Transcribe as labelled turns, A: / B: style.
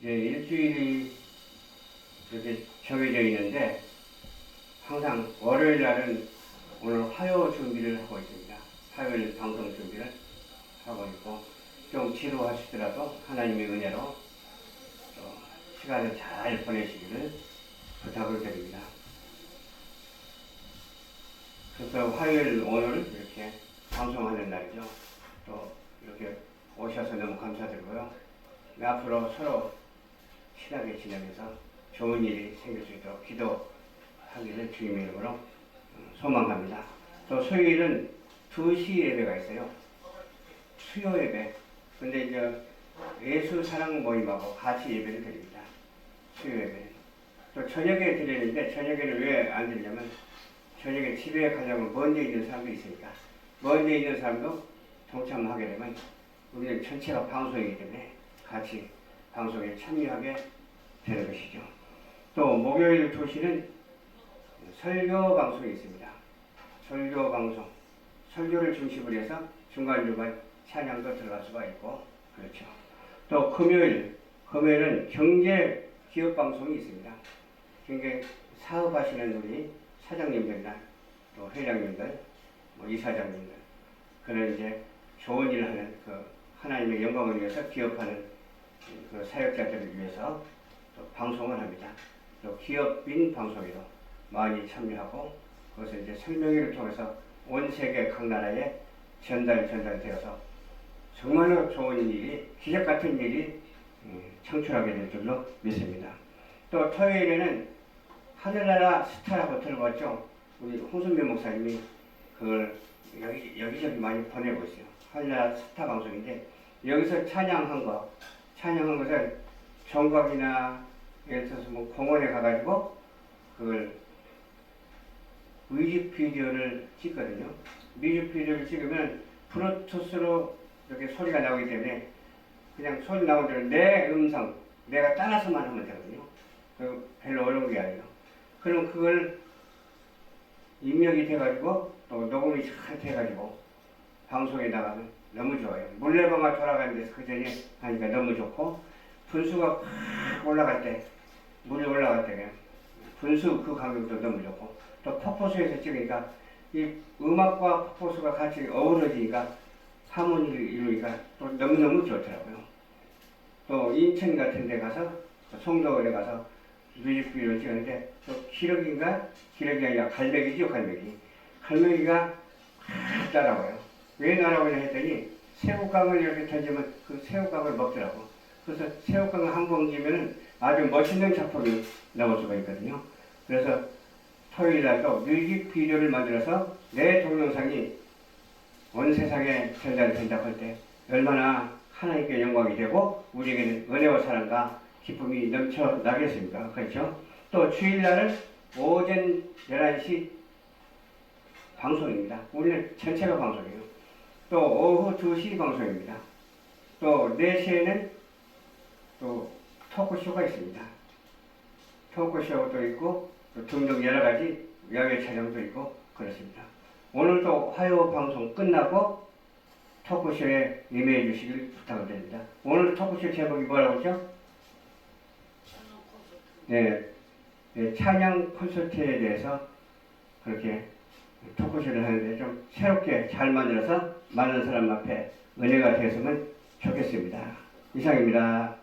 A: 이제 일주일이 이렇게 정해져 있는데 항상 월요일 날은 오늘 화요 준비를 하고 있습니다. 화요일 방송 준비를 하고 있고 좀 지루하시더라도 하나님의 은혜로 또 시간을 잘 보내시기를 부탁을 드립니다. 그래서 화요일 오늘 이렇게 방송하는 날이죠. 또 이렇게 오셔서 너무 감사드리고요. 네, 앞으로 서로 친하게 지내면서 좋은 일이 생길 수 있도록 기도하기를 주님의 이름으로 음, 소망합니다. 또 수요일은 2시 예배가 있어요. 수요 예배. 근데 이제 예수 사랑 모임하고 같이 예배를 드립니다. 수요 예배는. 또 저녁에 드리는데 저녁에는 왜 안 드리냐면 저녁에 집에 가려면 먼데 있는 사람도 있으니까 먼데 있는 사람도 동참하게 되면 우리는 전체가 방송이기 때문에 같이 방송에 참여하게 것이죠. 또 목요일 2시는 설교 방송이 있습니다. 설교 방송. 설교를 중심으로 해서 중간중간 찬양도 들어갈 수가 있고 그렇죠. 또 금요일, 금요일은 경제 기업 방송이 있습니다. 경제 사업하시는 우리 사장님들이나 또 회장님들, 뭐 이사장님들 그런 이제 좋은 일을 하는 그 하나님의 영광을 위해서 기업하는 그 사역자들을 위해서 또 방송을 합니다. 또 기업인 방송에도 많이 참여하고 그것을 이제 설명회를 통해서 온 세계 각 나라에 전달 전달되어서 정말로 좋은 일이 기적 같은 일이 음, 창출하게 될 줄로 믿습니다. 또 토요일에는 하늘나라 스타라고 들어봤죠? 우리 홍순배 목사님이 그걸 여기, 여기저기 많이 보내고 있어요. 하늘나라 스타 방송인데 여기서 찬양한 거, 찬양한 것을 정각이나 예를 들어서 뭐 공원에 가가지고 그걸 뮤직비디오를 찍거든요. 뮤직비디오를 찍으면 브루투스로 이렇게 소리가 나오기 때문에 그냥 소리 나오는 대로 내 음성, 내가 따라서만 하면 되거든요. 그 별로 어려운 게 아니에요. 그럼 그걸 입력이 돼가지고 또 녹음이 잘 돼가지고 방송에 나가면 너무 좋아요. 물레방아 돌아가는 데서 그 전에 하니까 너무 좋고 분수가 확 올라갈 때 물이 올라갈 때 그냥 분수 그 간격도 너무 좋고 또 폭포수에서 찍으니까 이 음악과 폭포수가 같이 어우러지니까 하모니를 이루니까 또 너무너무 좋더라고요. 또 인천 같은 데 가서 송도에 가서 뮤직비디오를 찍었는데 또 기러기인가? 기러기 아니라 갈매기죠 갈매기. 갈매기가 확 따라와요. 왜 날아오냐 했더니 새우깡을 이렇게 던지면 그 새우깡을 먹더라고. 그래서 새우깡을 한번 옮기면 아주 멋있는 작품이 나올 수가 있거든요. 그래서 토요일 날도 뮤직 비디오를 만들어서 내 동영상이 온 세상에 전달된다고 할 때 얼마나 하나님께 영광이 되고 우리에게는 은혜와 사랑과 기쁨이 넘쳐나겠습니까? 그렇죠? 또 주일날은 오전 11시 방송입니다. 우리는 전체가 방송이에요. 또 오후 2시 방송입니다. 또 4시에는 또 토크쇼가 있습니다. 토크쇼도 있고 또 등등 여러 가지 야외 촬영도 있고 그렇습니다. 오늘도 화요 방송 끝나고 토크쇼에 임해해 주시길 부탁을 드립니다. 오늘 토크쇼 제목이 뭐라고 했죠? 네, 네, 찬양 콘서트에 대해서 그렇게 토크쇼를 하는데 좀 새롭게 잘 만들어서 많은 사람 앞에 은혜가 되었으면 좋겠습니다. 이상입니다.